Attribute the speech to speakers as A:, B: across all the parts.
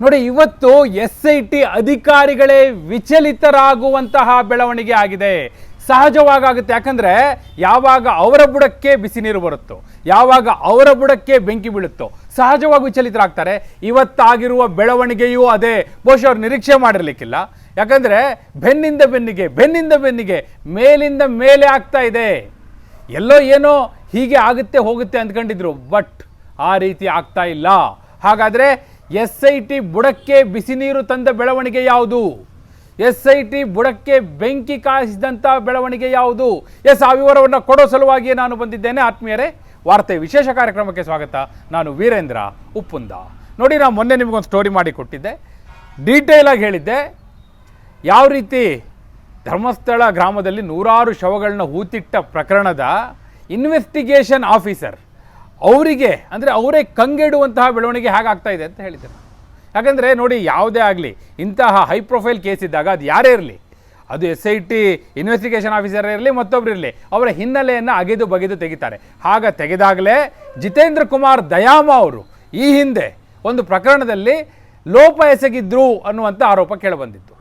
A: ನೋಡಿ, ಇವತ್ತು S I T ಅಧಿಕಾರಿಗಳೇ ವಿಚಲಿತರಾಗುವಂತಹ ಬೆಳವಣಿಗೆ ಆಗಿದೆ. ಸಹಜವಾಗುತ್ತೆ ಯಾಕಂದ್ರೆ, ಯಾವಾಗ ಅವರ ಬುಡಕ್ಕೆ ಬಿಸಿ ನೀರು ಬರುತ್ತೋ, ಯಾವಾಗ ಅವರ ಬುಡಕ್ಕೆ ಬೆಂಕಿ ಬೀಳುತ್ತೋ, ಸಹಜವಾಗಿ ವಿಚಲಿತರಾಗ್ತಾರೆ. ಇವತ್ತಾಗಿರುವ ಬೆಳವಣಿಗೆಯೂ ಅದೇ. ಬಹುಶಃ ಅವ್ರು ನಿರೀಕ್ಷೆ ಮಾಡಿರ್ಲಿಕ್ಕಿಲ್ಲ. ಯಾಕಂದ್ರೆ, ಬೆನ್ನಿಂದ ಬೆನ್ನಿಗೆ ಬೆನ್ನಿಂದ ಬೆನ್ನಿಗೆ, ಮೇಲಿಂದ ಮೇಲೆ ಆಗ್ತಾ ಇದೆ. ಎಲ್ಲೋ ಏನೋ ಹೀಗೆ ಆಗುತ್ತೆ, ಹೋಗುತ್ತೆ ಅಂದ್ಕೊಂಡಿದ್ರು, ಬಟ್ ಆ ರೀತಿ ಆಗ್ತಾ ಇಲ್ಲ. ಹಾಗಾದ್ರೆ ಎಸ್ ಐ ಟಿ ಬುಡಕ್ಕೆ ಬಿಸಿ ನೀರು ತಂದ ಬೆಳವಣಿಗೆ ಯಾವುದು? ಎಸ್ ಐ ಟಿ ಬುಡಕ್ಕೆ ಬೆಂಕಿ ಕಾಯಿಸಿದಂಥ ಬೆಳವಣಿಗೆ ಯಾವುದು? ಎಸ್, ಆ ವಿವರವನ್ನು ಕೊಡೋ ಸಲುವಾಗಿಯೇ ನಾನು ಬಂದಿದ್ದೇನೆ. ಆತ್ಮೀಯರೇ, ವಾರ್ತೆ ವಿಶೇಷ ಕಾರ್ಯಕ್ರಮಕ್ಕೆ ಸ್ವಾಗತ. ನಾನು ವೀರೇಂದ್ರ ಉಪ್ಪುಂದ. ನೋಡಿ, ನಾನು ಮೊನ್ನೆ ನಿಮಗೊಂದು ಸ್ಟೋರಿ ಮಾಡಿ ಕೊಟ್ಟಿದ್ದೆ. ಡೀಟೇಲಾಗಿ ಹೇಳಿದ್ದೆ. ಯಾವ ರೀತಿ ಧರ್ಮಸ್ಥಳ ಗ್ರಾಮದಲ್ಲಿ ನೂರಾರು ಶವಗಳನ್ನ ಹೂತಿಟ್ಟ ಪ್ರಕರಣದ ಇನ್ವೆಸ್ಟಿಗೇಷನ್ ಆಫೀಸರ್ ಅವರಿಗೆ, ಅಂದರೆ ಅವರೇ ಕಂಗೆಡುವಂತಹ ಬೆಳವಣಿಗೆ ಹೇಗಾಗ್ತಾ ಇದೆ ಅಂತ ಹೇಳಿದ್ದಾರೆ. ಯಾಕಂದರೆ ನೋಡಿ, ಯಾವುದೇ ಆಗಲಿ, ಇಂತಹ ಹೈ ಪ್ರೊಫೈಲ್ ಕೇಸ್ ಇದ್ದಾಗ ಅದು ಯಾರೇ ಇರಲಿ, ಅದು S I T investigation officer ಇರಲಿ ಮತ್ತೊಬ್ಬರು ಇರಲಿ, ಅವರ ಹಿನ್ನೆಲೆಯನ್ನು ಅಗೆದು ಬಗೆದು ತೆಗಿತಾರೆ. ಆಗ ತೆಗೆದಾಗಲೇ ಜಿತೇಂದ್ರ ಕುಮಾರ್ ದಯಾಮ ಅವರು ಈ ಹಿಂದೆ ಒಂದು ಪ್ರಕರಣದಲ್ಲಿ ಲೋಪ ಎಸಗಿದ್ರು ಅನ್ನುವಂಥ ಆರೋಪ ಕೇಳಿಬಂದಿತ್ತು.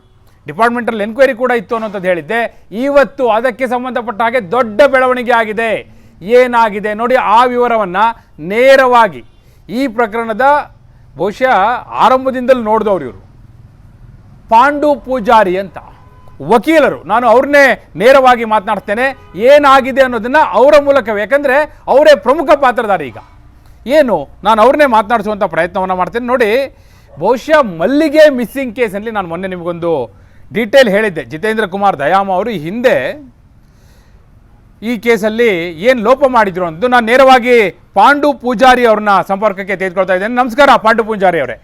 A: ಡಿಪಾರ್ಟ್ಮೆಂಟಲ್ ಎನ್ಕ್ವೈರಿ ಕೂಡ ಇತ್ತು ಅನ್ನೋಂಥದ್ದು ಹೇಳಿದ್ದೆ. ಇವತ್ತು ಅದಕ್ಕೆ ಸಂಬಂಧಪಟ್ಟ ಹಾಗೆ ದೊಡ್ಡ ಬೆಳವಣಿಗೆ ಆಗಿದೆ. ಏನಾಗಿದೆ ನೋಡಿ ಆ ವಿವರವನ್ನು ನೇರವಾಗಿ ಈ ಪ್ರಕರಣದ ಬಹುಶಃ ಆರಂಭದಿಂದಲೂ ನೋಡಿದವ್ರು ಇವರು. ಪಾಂಡು ಪೂಜಾರಿ ಅಂತ ವಕೀಲರು. ನಾನು ಅವ್ರನ್ನೇ ನೇರವಾಗಿ ಮಾತನಾಡ್ತೇನೆ. ಏನಾಗಿದೆ ಅನ್ನೋದನ್ನು ಅವರ ಮೂಲಕವೇ. ಯಾಕಂದರೆ ಅವರೇ ಪ್ರಮುಖ ಪಾತ್ರಧಾರಿ ಈಗ. ಏನು? ನಾನು ಅವ್ರನ್ನೇ ಮಾತನಾಡಿಸುವಂಥ ಪ್ರಯತ್ನವನ್ನು ಮಾಡ್ತೇನೆ. ನೋಡಿ, ಬಹುಶಃ ಮಲ್ಲಿಗೆ ಮಿಸ್ಸಿಂಗ್ ಕೇಸಲ್ಲಿ ನಾನು ಮೊನ್ನೆ ನಿಮಗೊಂದು ಡೀಟೇಲ್ ಹೇಳಿದ್ದೆ. ಜಿತೇಂದ್ರ ಕುಮಾರ್ ದಯಾಮ ಅವರು ಹಿಂದೆ ಈ ಕೇಸಲ್ಲಿ ಏನು ಲೋಪ ಮಾಡಿದ್ರು ಅಂತ ನಾನು ನೇರವಾಗಿ ಪಾಂಡು ಪೂಜಾರಿ ಅವ್ರನ್ನ ಸಂಪರ್ಕಕ್ಕೆ ತೆಗೆದುಕೊಳ್ತಾ ಇದ್ದೇನೆ. ನಮಸ್ಕಾರ ಪಾಂಡು ಪೂಜಾರಿ ಅವರೇ.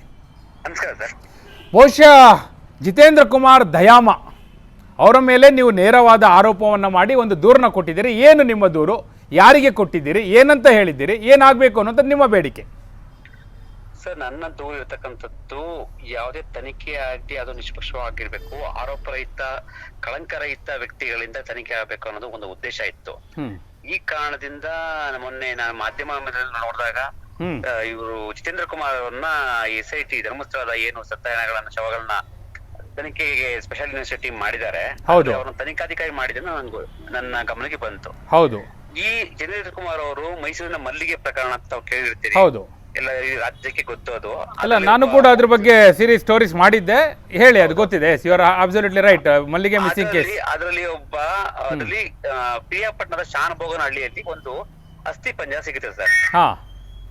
A: ಬಹುಶಃ ಜಿತೇಂದ್ರ ಕುಮಾರ್ ದಯಾಮ ಅವರ ಮೇಲೆ ನೀವು ನೇರವಾದ ಆರೋಪವನ್ನು ಮಾಡಿ ಒಂದು ದೂರನ್ನ ಕೊಟ್ಟಿದ್ದೀರಿ. ಏನು ನಿಮ್ಮ ದೂರು? ಯಾರಿಗೆ ಕೊಟ್ಟಿದ್ದೀರಿ? ಏನಂತ ಹೇಳಿದ್ದೀರಿ? ಏನಾಗಬೇಕು ಅನ್ನೋದು ನಿಮ್ಮ ಬೇಡಿಕೆ.
B: ಸರ್ ನನ್ನ ದೂರು ಇರತಕ್ಕಂಥದ್ದು ಯಾವುದೇ ತನಿಖೆ ಆಗಲಿ ಅದು ನಿಷ್ಪಕ್ಷವಾಗಿರ್ಬೇಕು. ಕಳಂಕ ರಹಿತ ವ್ಯಕ್ತಿಗಳಿಂದ ತನಿಖೆ ಆಗಬೇಕು ಅನ್ನೋದು ಒಂದು ಉದ್ದೇಶ ಇತ್ತು. ಈ ಕಾರಣದಿಂದ ಮೊನ್ನೆ ನಾನು ಮಾಧ್ಯಮ ನೋಡಿದಾಗ ಇವರು ಜಿತೇಂದ್ರ ಕುಮಾರ್ ಅವ್ರನ್ನ ಎಸ್ ಐ ಟಿ ಧರ್ಮಸ್ಥಳದ ಏನು ಸತ್ಯಾಯನಗಳನ್ನ ಶವಗಳನ್ನ ತನಿಖೆಗೆ ಸ್ಪೆಷಲ್ ಇನ್ವೆಸ್ಟಿಗೇಟಿವ್ ಮಾಡಿದ್ದಾರೆ. ಅವ್ರನ್ನ ತನಿಖಾಧಿಕಾರಿ ಮಾಡಿದ್ರೆ ನನಗೂ ನನ್ನ ಗಮನಕ್ಕೆ ಬಂತು.
A: ಹೌದು.
B: ಈ ಜಿತೇಂದ್ರ ಕುಮಾರ್ ಅವರು ಮೈಸೂರಿನ ಮಲ್ಲಿಗೆ ಪ್ರಕರಣ ಅಂತ ತಾವು ಕೇಳಿರ್ತೀರಿ.
A: ಹೌದು.
B: ಎಲ್ಲ ಈ ರಾಜ್ಯಕ್ಕೆ ಗೊತ್ತು ಅದು.
A: ಅಲ್ಲ ನಾನು ಕೂಡ ಅದ್ರ ಬಗ್ಗೆ ಸೀರೀಸ್ ಸ್ಟೋರೀಸ್ ಮಾಡಿದ್ದೆ. ಹೇಳಿ ಅದು ಗೊತ್ತಿದೆ. ಯು ಆರ್ ಅಬ್ಸಲ್ಯೂಟ್ಲಿ ರೈಟ್ ಮಲ್ಲಿಗೆ ಮಿಸ್ಸಿಂಗ್ ಕೇಸ್
B: ಅದರಲ್ಲಿ ಅದರಲ್ಲಿ ಒಬ್ಬ ಅದರಲ್ಲಿ ಆ, ಪ್ರಿಯಾಪಟ್ಟಣದ ಶಾನಭೋಗನಹಳ್ಳಿಯಲ್ಲಿ ಒಂದು ಅಸ್ಥಿ ಪಂಜ ಸಿಗುತ್ತೆ ಸರ್.
A: ಹಾ.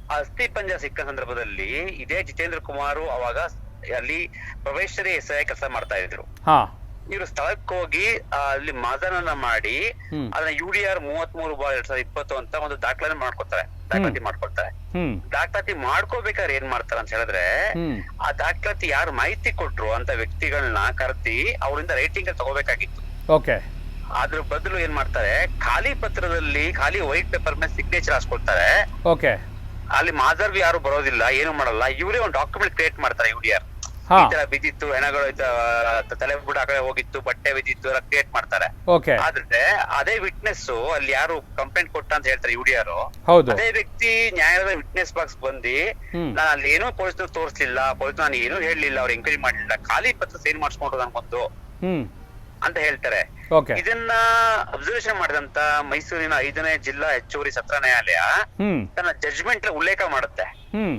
B: ಆ ಅಸ್ಥಿ ಪಂಜ ಸಿಕ್ಕ ಸಂದರ್ಭದಲ್ಲಿ ಇದೇ ಜಿತೇಂದ್ರ ಕುಮಾರ್ ಅವಾಗ ಅಲ್ಲಿ ಪ್ರವೇಶರಿ ಎಸ್ ಐ ಕೆಲಸ ಮಾಡ್ತಾ ಇದ್ರು.
A: ಹಾ.
B: ಇವರು ಸ್ಥಳಕ್ಕೆ ಹೋಗಿ ಆ, ಅಲ್ಲಿ ಮಾದನನ್ನ ಮಾಡಿ
A: ಹ್ಮ್.
B: ಅದನ್ನ ಯು ಡಿ ಆರ್ ಮೂವತ್ಮೂರು ಬಾರ್ ಎರಡ್ ಸಾವಿರದ ಇಪ್ಪತ್ತು ಅಂತ ಒಂದು ದಾಖಲೆ ಮಾಡ್ಕೊತಾರೆ ದಾಖಲಾತಿ ಮಾಡ್ಕೊಳ್ತಾರೆ. ದಾಖಲಾತಿ ಮಾಡ್ಕೋಬೇಕಾದ್ರೆ ಏನ್ ಮಾಡ್ತಾರ ಅಂತ ಹೇಳಿದ್ರೆ ಆ ದಾಖಲಾತಿ ಯಾರು ಮಾಹಿತಿ ಕೊಟ್ರು ಅಂತ ವ್ಯಕ್ತಿಗಳನ್ನ ಕರೆದಿ ಅವರಿಂದ ರೈಟಿಂಗ್ ತಗೋಬೇಕಾಗಿತ್ತು.
A: ಓಕೆ.
B: ಅದ್ರ ಬದಲು ಏನ್ ಮಾಡ್ತಾರೆ ಖಾಲಿ ಪತ್ರದಲ್ಲಿ ಖಾಲಿ ವೈಟ್ ಪೇಪರ್ ಮೇಲೆ ಸಿಗ್ನೇಚರ್ ಹಾಸ್ಕೊಳ್ತಾರೆ.
A: ಓಕೆ.
B: ಅಲ್ಲಿ ಮಾಜರ್ವಿ ಯಾರು ಬರೋದಿಲ್ಲ ಏನು ಮಾಡಲ್ಲ ಇವರೇ ಒಂದು ಡಾಕ್ಯುಮೆಂಟ್ ಕ್ರಿಯೇಟ್ ಮಾಡ್ತಾರೆ ಯು ಡಿ ಆರ್
A: ಹಾ.
B: ಈ ತರ ಬಿದ್ದಿತ್ತು ಹೆಣಗಳು ಇದ್ದ, ತಲೆ ಬುಡ ಆ ಕಡೆ ಹೋಗಿತ್ತು ಬಟ್ಟೆ ಬಿದ್ದಿತ್ತು ಎಲ್ಲ ಕ್ರಿಯೇಟ್ ಮಾಡ್ತಾರೆ.
A: ಓಕೆ
B: ಆದ್ರೆ ಅದೇ ವಿಟ್ನೆಸ್ ಅಲ್ಲಿ ಯಾರು ಕಂಪ್ಲೇಂಟ್ ಕೊಟ್ಟ ಅಂತ ಹೇಳ್ತಾರೆ ಯುಡಿಆರ್
A: ಹೌದು.
B: ಅದೇ ವ್ಯಕ್ತಿ ನ್ಯಾಯಾಲಯದ ವಿಟ್ನೆಸ್ ಬಾಕ್ಸ್ ಬಂದು
A: ಹ್ಮ್.
B: ನಾನು ಅಲ್ಲಿ ಏನೂ ಪೊಲೀಸ್ ತೋರಿಸ್ಲಿಲ್ಲ ಪೊಲೀಸ್ ನಾನು ಏನೂ ಹೇಳಲಿಲ್ಲ ಅವ್ರು ಎಂಕ್ವೈರಿ ಮಾಡಲಿಲ್ಲ ಖಾಲಿ ಪತ್ರ ಸೇನ್ ಮಾಡಿಸ್ಕೊಂಡ್ರು ನನ್ಗೊಂದು
A: ಹ್ಮ್.
B: ಅಂತ ಹೇಳ್ತಾರೆ.
A: ಓಕೆ
B: ಇದನ್ನ ಅಬ್ಸರ್ವೇಷನ್ ಮಾಡಿದಂತ ಮೈಸೂರಿನ ಐದನೇ ಜಿಲ್ಲಾ ಹೆಚ್ಚುವರಿ ಸತ್ರ ನ್ಯಾಯಾಲಯ
A: ಹ್ಮ್.
B: ತನ್ನ ಜಜ್ಮೆಂಟ್ ಉಲ್ಲೇಖ ಮಾಡುತ್ತೆ.
A: ಹ್ಮ್.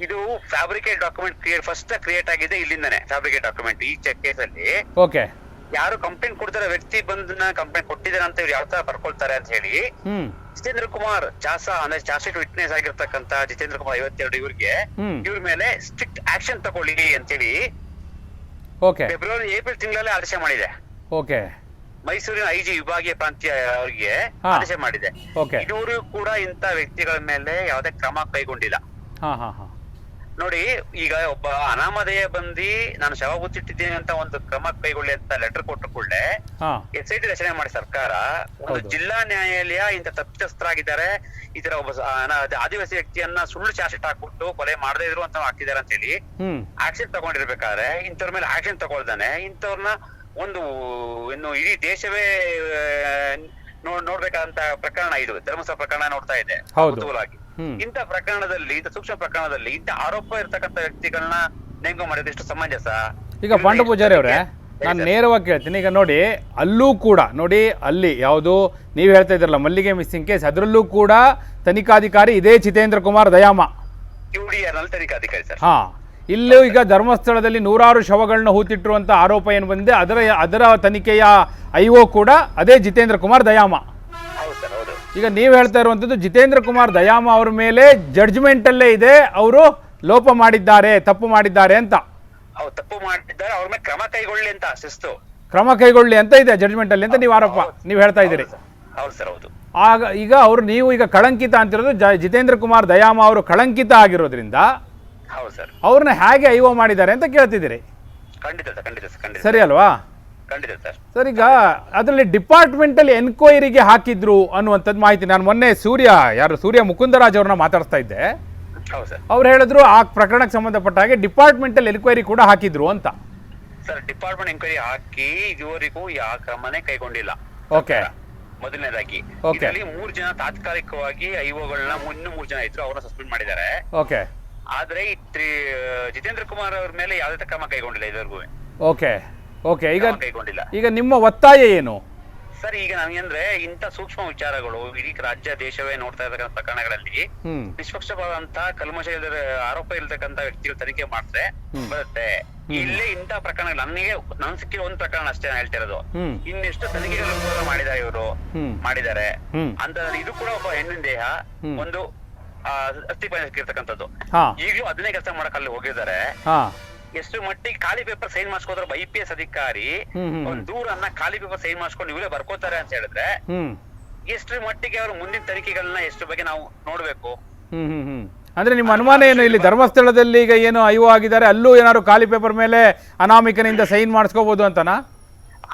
B: ಇದು fabricate document create first create ಆಗಿದೆ ಇಲ್ಲಿಂದಾನೆ ಫ್ಯಾಬ್ರಿಕೇಟ್ ಡಾಕ್ಯುಮೆಂಟ್ ಈ ಕೇಸ್ ಅಲ್ಲಿ.
A: ಓಕೆ
B: ಯಾರು ಕಂಪ್ಲೇಂಟ್ ಕೊಡ್ತಾರೆ ವ್ಯಕ್ತಿ ಬಂದನ ಕಂಪ್ಲೇಂಟ್ ಕೊಟ್ಟಿದ್ದಾರೆ ಅಂತ ಇವ್ರು ಯಾವ ತರ ಬರ್ಕೊಳ್ತಾರೆ ಅಂತ ಹೇಳಿ
A: ಹ್ಮ್.
B: ಜಿತೇಂದ್ರ ಕುಮಾರ್ ಚಾಸ ಅಂದ್ರೆ ಚಾರ್ಜ್ ವಿಟ್ನೆಸ್ ಆಗಿರ್ತಕ್ಕಂತ ಜಿತೇಂದ್ರ ಕುಮಾರ್ ಐವತ್ತೆರಡು ಇವ್ರಿಗೆ
A: ಹ್ಮ್.
B: ಇವ್ರ ಮೇಲೆ ಸ್ಟ್ರಿಕ್ಟ್ ಆಕ್ಷನ್ ತಗೊಳ್ಳಿ ಅಂತೇಳಿ
A: ಓಕೆ
B: ಫೆಬ್ರವರಿ ಏಪ್ರಿಲ್ ತಿಂಗಳಲ್ಲೇ ಆದೇಶ ಮಾಡಿದೆ.
A: ಓಕೆ
B: ಮೈಸೂರಿನ ಐಜಿ ವಿಭಾಗೀಯ ಪ್ರಾಂತ್ಯ ಅವರಿಗೆ
A: ಹಾ.
B: ಆದೇಶ ಮಾಡಿದೆ.
A: ಓಕೆ
B: ಇವರು ಕೂಡ ಇಂತ ವ್ಯಕ್ತಿಗಳ ಮೇಲೆ ಯಾವುದೇ ಕ್ರಮ ಕೈಗೊಂಡಿಲ್ಲ.
A: ಹಾ ಹಾ ಹಾ.
B: ನೋಡಿ ಈಗ ಒಬ್ಬ ಅನಾಮಧೇಯ ಬಂದಿ ನಾನು ಶವ ಗುತ್ತಿಟ್ಟಿದ್ದೇನೆ ಅಂತ ಒಂದು ಕ್ರಮ ಕೈಗೊಳ್ಳಿ ಅಂತ ಲೆಟರ್ ಕೊಟ್ಟ ಕೂಡಲೇ ಎಸ್ ಐ ಟಿ ರಚನೆ ಮಾಡಿ ಸರ್ಕಾರ ಒಂದು ಜಿಲ್ಲಾ ನ್ಯಾಯಾಲಯ ಇಂತ ತಪ್ಪಿತಸ್ಥರಾಗಿದ್ದಾರೆ ಈ ತರ ಒಬ್ಬ ಆದಿವಾಸಿ ವ್ಯಕ್ತಿಯನ್ನ ಸುಳ್ಳು ಚಾರ್ಜ್ಶೀಟ್ ಹಾಕ್ಬಿಟ್ಟು ಕೊಲೆ ಮಾಡದೇ ಇದ್ರು ಅಂತ ಹಾಕಿದ್ದಾರೆ ಅಂತ ಹೇಳಿ ಆಕ್ಷನ್ ತಗೊಂಡಿರ್ಬೇಕಾದ್ರೆ ಇಂಥವ್ರ ಮೇಲೆ ಆಕ್ಷನ್ ತಗೊಳ್ದಾನೆ. ಇಂಥವ್ರನ್ನ ಒಂದು ಇನ್ನು ಇಡೀ ದೇಶವೇ ನೋಡ್ ನೋಡ್ಬೇಕಾದಂತ ಪ್ರಕರಣ ಇದು ಧರ್ಮಸ್ಥಳ ಪ್ರಕರಣ ನೋಡ್ತಾ ಇದೆ
A: ಹೌದು.
B: ಇಂಥ ಪ್ರಕರಣದಲ್ಲಿ ಇಂಥ ಸೂಕ್ಷ್ಮ ಪ್ರಕರಣದಲ್ಲಿ ಇಂಥ ಆರೋಪ ಇರ್ತಕ್ಕಂಥ ವ್ಯಕ್ತಿಗಳನ್ನ ನೇಮಕ ಮಾಡೋದು ಎಷ್ಟು ಸಮಂಜಸ?
A: ಈಗ ಪಾಂಡು ಪೂಜಾರಿ ಅವರೇ ನಾನು ನೇರವಾಗಿ ಕೇಳ್ತೀನಿ. ಈಗ ನೋಡಿ ಅಲ್ಲೂ ಕೂಡ ನೋಡಿ ಅಲ್ಲಿ ಯಾವುದು ನೀವು ಹೇಳ್ತಾ ಇದ್ರಲ್ಲ ಮಲ್ಲಿಗೆ ಮಿಸ್ಸಿಂಗ್ ಕೇಸ್ ಅದರಲ್ಲೂ ಕೂಡ ತನಿಖಾಧಿಕಾರಿ ಇದೇ ಜಿತೇಂದ್ರ ಕುಮಾರ್ ದಯಾಮ.
B: ತನಿಖಾಧಿಕಾರಿ ಸರ್.
A: ಹಾ. ಇಲ್ಲೂ ಈಗ ಧರ್ಮಸ್ಥಳದಲ್ಲಿ ನೂರಾರು ಶವಗಳನ್ನ ಹೂತಿಟ್ಟಿರುವಂಥ ಆರೋಪ ಏನು ಬಂದಿದೆ ಅದರ ಅದರ ತನಿಖೆಯ ಐ ಒ ಕೂಡ ಅದೇ ಜಿತೇಂದ್ರ ಕುಮಾರ್ ದಯಾಮ. ಈಗ ನೀವು ಹೇಳ್ತಾ ಇರುವಂಥದ್ದು ಜಿತೇಂದ್ರ ಕುಮಾರ್ ದಯಾಮ ಅವರ ಮೇಲೆ ಜಡ್ಜ್ಮೆಂಟಲ್ಲೇ ಇದೆ. ಅವರು ಲೋಪ ಮಾಡಿದ್ದಾರೆ ತಪ್ಪು ಮಾಡಿದ್ದಾರೆ ಅಂತ.
B: ಅವ್ರು ತಪ್ಪು ಮಾಡಿದ್ದಾರೆ. ಅವ್ರ ಮೇಲೆ ಕ್ರಮ ಕೈಗೊಳ್ಳಿ ಅಂತ ಶಿಸ್ತು.
A: ಕ್ರಮ ಕೈಗೊಳ್ಳಿ ಅಂತ ಇದೆ ಜಡ್ಜ್ಮೆಂಟ್ ಅಲ್ಲಿ ಅಂತ ನೀವು ಆರೋಪ ನೀವು ಹೇಳ್ತಾ ಇದ್ದೀರಿ.
B: ಹೌದು ಸರ್ ಹೌದು.
A: ಆಗ ಈಗ ಅವರು ನೀವು ಈಗ ಕಳಂಕಿತ ಅಂತಿರೋದು ಜ ಜಿತೇಂದ್ರ ಕುಮಾರ್ ದಯಾಮ ಅವರು ಕಳಂಕಿತ ಆಗಿರೋದ್ರಿಂದ
B: ಹೌದು ಸರ್.
A: ಅವ್ರನ್ನ ಹೇಗೆ ಐವೋ ಮಾಡಿದ್ದಾರೆ ಅಂತ ಕೇಳ್ತಿದ್ದೀರಿ.
B: ಖಂಡಿತ ಸರ್ ಖಂಡಿತ ಸರ್ ಖಂಡಿತ
A: ಸರಿ ಅಲ್ವಾ?
B: ಖಂಡಿತ ಸರ್.
A: ಸರ್ ಈಗ ಅದರಲ್ಲಿ ಡಿಪಾರ್ಟ್ಮೆಂಟಲ್ಲಿ ಎನ್ಕ್ವೈರಿಗೆ ಹಾಕಿದ್ರು ಅನ್ನುವಂಥದ್ದು ಮಾಹಿತಿ ನಾನು ಮೊನ್ನೆ ಸೂರ್ಯ ಯಾರು ಸೂರ್ಯ ಮುಕುಂದರಾಜ್ ಅವ್ರನ್ನ ಮಾತಾಡ್ತಾ ಇದ್ದೆ.
B: ಹೌದು ಸರ್.
A: ಅವ್ರು ಹೇಳಿದ್ರು ಆ ಪ್ರಕರಣಕ್ಕೆ ಸಂಬಂಧಪಟ್ಟ ಹಾಗೆ ಡಿಪಾರ್ಟ್ಮೆಂಟಲ್ ಎನ್ಕ್ವೈರಿ ಕೂಡ ಹಾಕಿದ್ರು ಅಂತ.
B: ಸರ್ ಡಿಪಾರ್ಟ್ಮೆಂಟ್ ಎನ್ಕ್ವೈರಿ ಹಾಕಿ ಇದುವರೆಗೂ ಯಾವ ಕ್ರಮನೇ ಕೈಗೊಂಡಿಲ್ಲ.
A: ಓಕೆ.
B: ಮೊದಲನೇದಾಗಿ.
A: Okay.
B: ಇದರಲ್ಲಿ ಮೂರ್ ಜನ ತಾತ್ಕಾಲಿಕವಾಗಿ ಐಒಗಳನ್ನ ಇನ್ನೂ ಮೂರ್ ಜನ ಇದ್ರು ಅವ್ರನ್ನ ಸಸ್ಪೆಂಡ್ ಮಾಡಿದ್ದಾರೆ.
A: ಓಕೆ.
B: ಆದ್ರೆ ಈ ತ್ರಿ- ಜಿತೇಂದ್ರ ಕುಮಾರ್ ಅವ್ರ ಮೇಲೆ ಯಾವುದೇ ಕ್ರಮ ಕೈಗೊಂಡಿಲ್ಲ ಇದುವರೆಗೂ.
A: ಓಕೆ. ಓಕೆ ಈಗ
B: ಕ್ರಮ ಕೈಗೊಂಡಿಲ್ಲ?
A: ಈಗ ನಿಮ್ಮ ಒತ್ತಾಯ ಏನು?
B: ಸರ್ ಈಗ ನಮ್ಗಂದ್ರೆ ಇಂಥ ಸೂಕ್ಷ್ಮ ವಿಚಾರಗಳು ಇಡೀ ರಾಜ್ಯ ದೇಶವೇ ನೋಡ್ತಾ ಇರತಕ್ಕಂಥ ಪ್ರಕರಣಗಳಲ್ಲಿ
A: ಹ್ಮ್.
B: ನಿಷ್ಪಕ್ಷಪಾದಂತ ಕಲ್ಮಶ ಇಲ್ಲದ ಆರೋಪ ಇಲ್ತಕ್ಕಂತ ವ್ಯಕ್ತಿಗಳು ತನಿಖೆ ಮಾಡಿದ್ರೆ ಬರುತ್ತೆ. ಇಲ್ಲೇ ಇಂಥ ಪ್ರಕರಣ ನನಗೆ ನನ್ ಸಿಕ್ಕಿರೋ ಒಂದ್ ಪ್ರಕರಣ ಅಷ್ಟೇ ನಾನು ಹೇಳ್ತಿರೋದು.
A: ಹ್ಮ್.
B: ಇನ್ನೆಷ್ಟು ತನಿಖೆಗಳು ಕೂಡ ಮಾಡಿದ್ದಾರೆ ಇವರು.
A: ಹ್ಮ್.
B: ಮಾಡಿದ್ದಾರೆ.
A: ಹ್ಮ್.
B: ಅಂತ ಇದು ಕೂಡ ಒಬ್ಬ ಹೆಣ್ಣಿನ ದೇಹ
A: ಹ್ಮ್.
B: ಒಂದು ಆ, ಅಸ್ಥಿಪಂಜರಕ್ಕಿರ್ತಕ್ಕಂಥದ್ದು
A: ಹಾ.
B: ಈಗಲೂ ಅದನ್ನೇ ಕೆಲಸ ಮಾಡಕ್ ಅಲ್ಲಿ ಹೋಗಿದ್ದಾರೆ.
A: ಹಾ.
B: ಎಷ್ಟು ಮಟ್ಟಿಗೆ ಖಾಲಿ ಪೇಪರ್ ಸೈನ್ ಮಾಡಿಸ್ಕೋದ್ರ ಐ ಪಿ ಎಸ್ ಅಧಿಕಾರಿ
A: ಹ್ಮ್ ಹ್ಮ್
B: ಒಂದ್ ದೂರನ್ನ ಖಾಲಿ ಪೇಪರ್ ಸೈನ್ ಮಾಡಿಸ್ಕೊಂಡು ಇವರೇ ಬರ್ಕೋತಾರೆ ಅಂತ ಹೇಳಿದ್ರೆ ಎಷ್ಟು ಮಟ್ಟಿಗೆ ಅವರು ಮುಂದಿನ ತನಿಖೆಗಳನ್ನ ಎಷ್ಟು ಬಗ್ಗೆ ನಾವು ನೋಡ್ಬೇಕು?
A: ಹ್ಮ್ ಹ್ಮ್ ಹ್ಮ್. ಅಂದ್ರೆ ನಿಮ್ಮ ಅನುಮಾನ ಏನು ಇಲ್ಲಿ ಧರ್ಮಸ್ಥಳದಲ್ಲಿ ಈಗ ಏನು ಅಯ್ಯೋ ಆಗಿದ್ದಾರೆ ಅಲ್ಲೂ ಏನಾದ್ರು ಖಾಲಿ ಪೇಪರ್ ಮೇಲೆ ಅನಾಮಿಕನಿಂದ ಸೈನ್ ಮಾಡಿಸ್ಕೋಬಹುದು ಅಂತನಾ?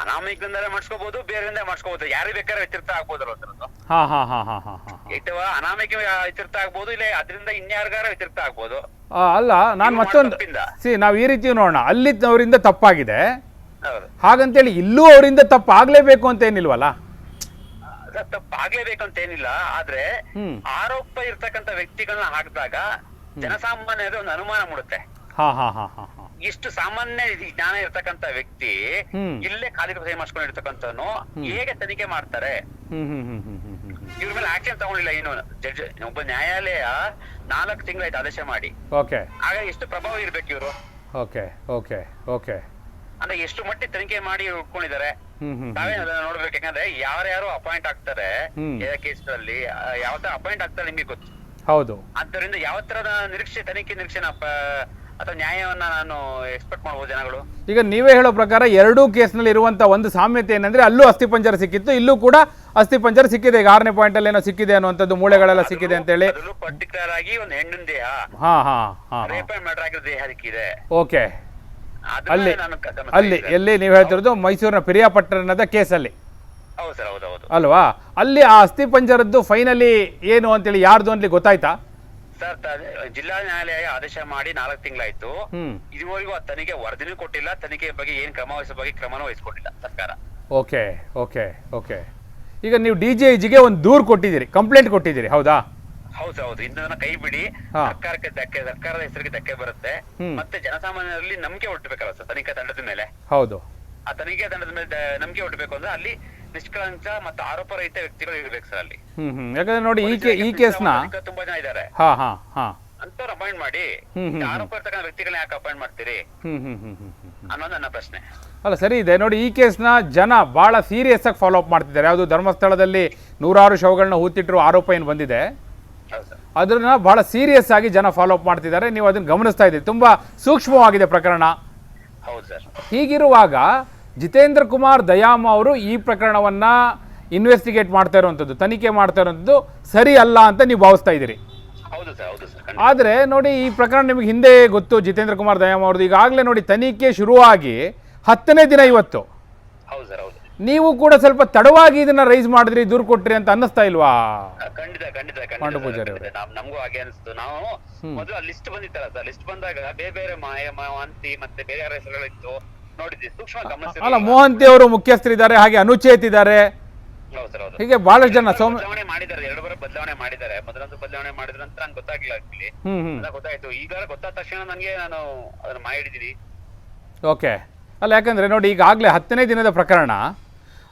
B: ಅನಾಮಿಕದಿಂದಲೇ ಮಾಡಿಸ್ಕೋಬಹುದು ಬೇರೆಯಿಂದ ಮಾಡಿಸ್ಕೋಬಹುದು ಯಾರು ಬೇಕಾದ್ರೆ ವ್ಯತಿರ್ಥ ಆಗ್ಬೋದಲ್ಲ ಅದರದ್ದು.
A: ಹಾ ಹಾ ಹಾ ಹಾ ಹಾ ಹಾ.
B: ಅಥವಾ ಅನಾಮಿಕ ವ್ಯತಿರ್ಥ ಆಗ್ಬೋದು ಇಲ್ಲ ಅದರಿಂದ ಇನ್ಯಾರಿಗಾರ ವ್ಯತಿರ್ಥ ಆಗ್ಬೋದು.
A: ಅಲ್ಲ ನಾನು ಮತ್ತೊಂದು. ಸಿ ನಾವು ಈ ರೀತಿ ನೋಡೋಣ. ಅಲ್ಲಿ ಅವರಿಂದ ತಪ್ಪಾಗಿದೆ ಹಾಗಂತೇಳಿ ಇಲ್ಲೂ ಅವರಿಂದ ತಪ್ಪಾಗ್ಲೇಬೇಕು ಅಂತ ಏನಿಲ್ವಲ್ಲ?
B: ತಪ್ಪಾಗ್ಲೇಬೇಕು ಅಂತ ಏನಿಲ್ಲ. ಆದ್ರೆ ಆರೋಪ ಇರ್ತಕ್ಕಂಥ ವ್ಯಕ್ತಿಗಳನ್ನ ಹಾಕಿದಾಗ ಜನಸಾಮಾನ್ಯರ ಒಂದು ಅನುಮಾನ ಮೂಡುತ್ತೆ.
A: ಹಾ ಹಾ ಹಾ ಹಾ ಹಾ.
B: ಇಷ್ಟು ಸಾಮಾನ್ಯ ಜ್ಞಾನ ಇರ್ತಕ್ಕಂಥ ವ್ಯಕ್ತಿ ಇಲ್ಲೇ ಖಾಲಿ ಸಹಿ ಮಾಡಿಸ್ಕೊಂಡಿರ್ತಕ್ಕಂಥವ್ನು ಹೇಗೆ ತನಿಖೆ ಮಾಡ್ತಾರೆ? ಇವ್ರ ಮೇಲೆ ಆಕ್ಷನ್ ತಗೊಂಡಿಲ್ಲ ಏನು? ಜಡ್ಜ್ ಒಬ್ಬ ನ್ಯಾಯಾಲಯ ನಾಲ್ಕು ತಿಂಗಳಾಯ್ತು ಆದೇಶ ಮಾಡಿ.
A: ಓಕೆ.
B: ಆಗ ಎಷ್ಟು ಪ್ರಭಾವ ಇರ್ಬೇಕು ಇವರು?
A: Okay okay okay.
B: ಅಂದ್ರೆ ಎಷ್ಟು ಮಟ್ಟಿಗೆ ತನಿಖೆ ಮಾಡಿ ಉಟ್ಕೊಂಡಿದ್ದಾರೆ
A: ಹ್ಮ್ ಹ್ಮ್
B: ನಾವೇ ಅದನ್ನ ನೋಡ್ಬೇಕು ಯಾಕಂದ್ರೆ ಯಾರ್ಯಾರು ಅಪಾಯಿಂಟ್ ಆಗ್ತಾರೆ
A: ಹ್ಮ್.
B: ಕೇಸ್ಗಳಲ್ಲಿ ಯಾವ ತರ ಅಪಾಯಿಂಟ್ ಆಗ್ತಾರೆ ನಿಮಗೆ ಗೊತ್ತು.
A: ಹೌದು.
B: ಆದ್ದರಿಂದ ಯಾವ ತರದ ನಿರೀಕ್ಷೆ ತನಿಖೆ ನಿರೀಕ್ಷೆ ಅಥವಾ ನ್ಯಾಯವನ್ನ ನಾನು ಎಕ್ಸ್ಪೆಕ್ಟ್ ಮಾಡಬಹುದು ಜನಗಳು.
A: ಈಗ ನೀವೇ ಹೇಳೋ ಪ್ರಕಾರ ಎರಡೂ ಕೇಸ್ನಲ್ಲಿ ಇರುವಂತ ಒಂದು ಸಾಮ್ಯತೆ ಏನಂದ್ರೆ ಅಲ್ಲೂ ಅಸ್ಥಿಪಂಜರ ಸಿಕ್ಕಿತ್ತು ಇಲ್ಲೂ ಕೂಡ ಅಸ್ಥಿಪಂಜರ ಸಿಕ್ಕಿದೆ. ಈಗ ಆರನೇ ಪಾಯಿಂಟ್ ಅಲ್ಲಿ ಏನೋ ಸಿಕ್ಕಿದೆ ಅನ್ನುವಂಥದ್ದು ಮೂಳೆಗಳೆಲ್ಲ ಸಿಕ್ಕಿದೆ ಅಂತೇಳಿ.
B: ಅದರಲ್ಲೂ ಪರ್ಟಿಕ್ಯುಲರ್ ಆಗಿ ಒಂದು ಹೆಣ್ಣಿನ ದೇಹ.
A: ಹಾ ಹಾ ಹಾ
B: ರೇಪ್ ಅಂಡ್ ಮರ್ಡರ್ ಆಗಿರೋ ದೇಹ ಸಿಕ್ಕಿದೆ
A: ಓಕೆ.
B: ಅದನ್ನ
A: ಅಲ್ಲಿ
B: ನಾನು
A: ಅಲ್ಲಿ ಎಲ್ಲಿ ನೀವು ಹೇಳ್ತಿರೋದು ಮೈಸೂರಿನ ಪಿರಿಯಾಪಟ್ಟಣದ ಕೇಸಲ್ಲಿ.
B: ಹೌದು ಸರ್ ಹೌದು ಹೌದು.
A: ಅಲ್ವಾ? ಅಲ್ಲಿ ಆ ಅಸ್ಥಿಪಂಜರದ್ದು ಫೈನಲಿ ಏನು ಅಂತೇಳಿ ಯಾರ್ದು ಅಂತ ಗೊತ್ತಾಯ್ತಾ?
B: ಸರ್ ತ- ಜಿಲ್ಲಾ ನ್ಯಾಯಾಲಯ ಆದೇಶ ಮಾಡಿ ನಾಲ್ಕು ತಿಂಗಳಾಯ್ತು.
A: ಹ್ಮ್.
B: ಇದುವರೆಗೂ ಆ ತನಿಖೆ ವರದಿನೂ ಕೊಟ್ಟಿಲ್ಲ ತನಿಖೆ ಬಗ್ಗೆ ಏನ್ ಕ್ರಮ ವಹಿಸೋ ಬಗ್ಗೆ ಕ್ರಮನೂ ವಹಿಸ್ಕೊಟ್ಟಿಲ್ಲ ಸರ್ಕಾರ.
A: Okay okay okay. ಈಗ ನೀವು ಡಿ ಜೆ ಜಿಗೆ ಒಂದು ದೂರು ಕೊಟ್ಟಿದ್ದೀರಿ ಕಂಪ್ಲೇಂಟ್ ಕೊಟ್ಟಿದ್ದೀರಿ ಹೌದಾ?
B: ಹೌದು ಹೌದು. ಇಂಧನ ಕೈ ಬಿಡಿ.
A: ಹಾ.
B: ಸರ್ಕಾರಕ್ಕೆ ಧಕ್ಕೆ ಸರ್ಕಾರದ ಹೆಸರಿಗೆ ಧಕ್ಕೆ ಬರುತ್ತೆ.
A: ಹ್ಮ್.
B: ಮತ್ತೆ ಜನಸಾಮಾನ್ಯರಲ್ಲಿ ನಂಬಿಕೆ ಹುಟ್ಟಬೇಕಲ್ಲ ಸರ್ ತನಿಖಾ ತಂಡದ ಮೇಲೆ?
A: ಹೌದು.
B: ಆ ತನಿಖೆ ತಂಡದ ಮೇಲೆ ದ- ನಂಬಿಕೆ ಹುಟ್ಟಬೇಕು ಅಂದ್ರೆ ಅಲ್ಲಿ ನಿಷ್ಕಳಂಕ ಮತ್ತೆ ಆರೋಪ ರಹಿತ ವ್ಯಕ್ತಿಗಳು ಇರ್ಬೇಕು ಸರ್ ಅಲ್ಲಿ.
A: ಹ್ಮ್ ಹ್ಮ್. ಯಾಕಂದ್ರೆ ನೋಡಿ ಈ ಕೇ ಈ ಕೇಸ್ನ
B: ತುಂಬಾ ಜನ ಇದ್ದಾರೆ.
A: ಹಾ ಹಾ ಹಾ.
B: ಅಂತವ್ರು ಅಪಾಯಿಂಟ್ ಮಾಡಿ ಆರೋಪ ಇರ್ತಕ್ಕಂಥ ವ್ಯಕ್ತಿಗಳನ್ನ ಯಾಕೆ ಅಪಾಯಿಂಟ್ ಮಾಡ್ತೀರಿ?
A: ಹ್ಮ್ ಹ್ಮ್ ಹ್ಮ್ ಹ್ಮ್ ಹ್ಮ್ ಹ್ಮ್.
B: ಅನ್ನೋದು ನನ್ನ ಪ್ರಶ್ನೆ.
A: ಅಲ್ಲ ಸರಿ ಇದೆ. ನೋಡಿ ಈ ಕೇಸ್ನ ಜನ ಭಾಳ ಸೀರಿಯಸ್ ಆಗಿ ಫಾಲೋ ಅಪ್ ಮಾಡ್ತಿದ್ದಾರೆ. ಯಾವುದು ಧರ್ಮಸ್ಥಳದಲ್ಲಿ ನೂರಾರು ಶವಗಳನ್ನ ಹೂತಿಟ್ಟಿರೋ ಆರೋಪ ಏನು ಬಂದಿದೆ? ಅದನ್ನ ಬಹಳ ಸೀರಿಯಸ್ ಆಗಿ ಜನ ಫಾಲೋ ಅಪ್ ಮಾಡ್ತಿದ್ದಾರೆ. ನೀವು ಅದನ್ನ ಗಮನಿಸ್ತಾ ಇದ್ದೀರಿ. ತುಂಬಾ ಸೂಕ್ಷ್ಮವಾಗಿದೆ ಪ್ರಕರಣ.
B: ಹೌದು ಸರ್.
A: ಹೀಗಿರುವಾಗ ಜಿತೇಂದ್ರ ಕುಮಾರ್ ದಯಾಮ ಅವರು ಈ ಪ್ರಕರಣವನ್ನ ಇನ್ವೆಸ್ಟಿಗೇಟ್ ಮಾಡ್ತಾ ಇರುವಂಥದ್ದು ತನಿಖೆ ಮಾಡ್ತಾ ಇರುವಂಥದ್ದು ಸರಿ ಅಲ್ಲ ಅಂತ ನೀವು ಭಾವಿಸ್ತಾ ಇದ್ದೀರಿ. ಆದರೆ ನೋಡಿ ಈ ಪ್ರಕರಣ ನಿಮಗೆ ಹಿಂದೆ ಗೊತ್ತು ಜಿತೇಂದ್ರ ಕುಮಾರ್ ದಯಾಮ್ ಅವ್ರದ್ದು. ಈಗಾಗಲೇ ನೋಡಿ ತನಿಖೆ ಶುರುವಾಗಿ ಹತ್ತನೇ ದಿನ ಇವತ್ತು. ನೀವು ಕೂಡ ಸ್ವಲ್ಪ ತಡವಾಗಿ ಇದನ್ನ ರೈಸ್ ಮಾಡಿದ್ರಿ ದೂರು ಕೊಟ್ರಿ ಅಂತ ಅನ್ನಿಸ್ತಾ ಇಲ್ವಾ?
B: ಖಂಡಿತ ಖಂಡಿತ
A: ಪಾಂಡು ಪೂಜಾರಿ
B: ನಮಗೂ ಹಾಗೆ ಅನಿಸ್ತು. ನಾವು ಮೊದಲು ಲಿಸ್ಟ್ ಬಂದಿತ್ತಲ್ಲ ಸರ್ ಲಿಸ್ಟ್ ಬಂದಾಗ ಬೇರೆ ಬೇರೆ ಮಾಯ ಮಾವಂತಿ ಮತ್ತೆ ಬೇರೆ ಹೆಸರುಗಳಿತ್ತು ನೋಡಿದ್ವಿ. ಸೂಕ್ಷ್ಮ
A: ಅಲ್ಲ
B: ಗಮನಿಸಿರ್ಲಿಲ್ಲ.
A: ಮೋಹಂತಿ ಅವರು ಮುಖ್ಯಸ್ಥರಿದ್ದಾರೆ ಹಾಗೆ ಅನುಚೇತ್ ಇದ್ದಾರೆ. ಹೀಗೆ ಬಹಳಷ್ಟು ಜನ ಸೌಮ್ಯ
B: ಬದಲಾವಣೆ ಮಾಡಿದ್ದಾರೆ ಎರಡು ಬಾರ ಬದಲಾವಣೆ ಮಾಡಿದ್ದಾರೆ. ಮೊದಲೊಂದು ಬದಲಾವಣೆ ಮಾಡಿದ್ರ ಅಂತ ನಂಗೆ ಗೊತ್ತಾಗ್ಲಿಲ್ಲ ಆಕ್ಚುಲಿ
A: ಹ್ಮ್ ಹ್ಮ್.
B: ಗೊತ್ತಾಯ್ತು. ಈಗ ಗೊತ್ತಾದ ತಕ್ಷಣ ನನಗೆ ನಾನು ಅದನ್ನ ಮಾಡಿದ್ದೀನಿ
A: ಓಕೆ. ಅಲ್ಲ ಯಾಕಂದ್ರೆ ನೋಡಿ ಈಗಾಗಲೇ ಹತ್ತನೇ ದಿನದ ಪ್ರಕರಣ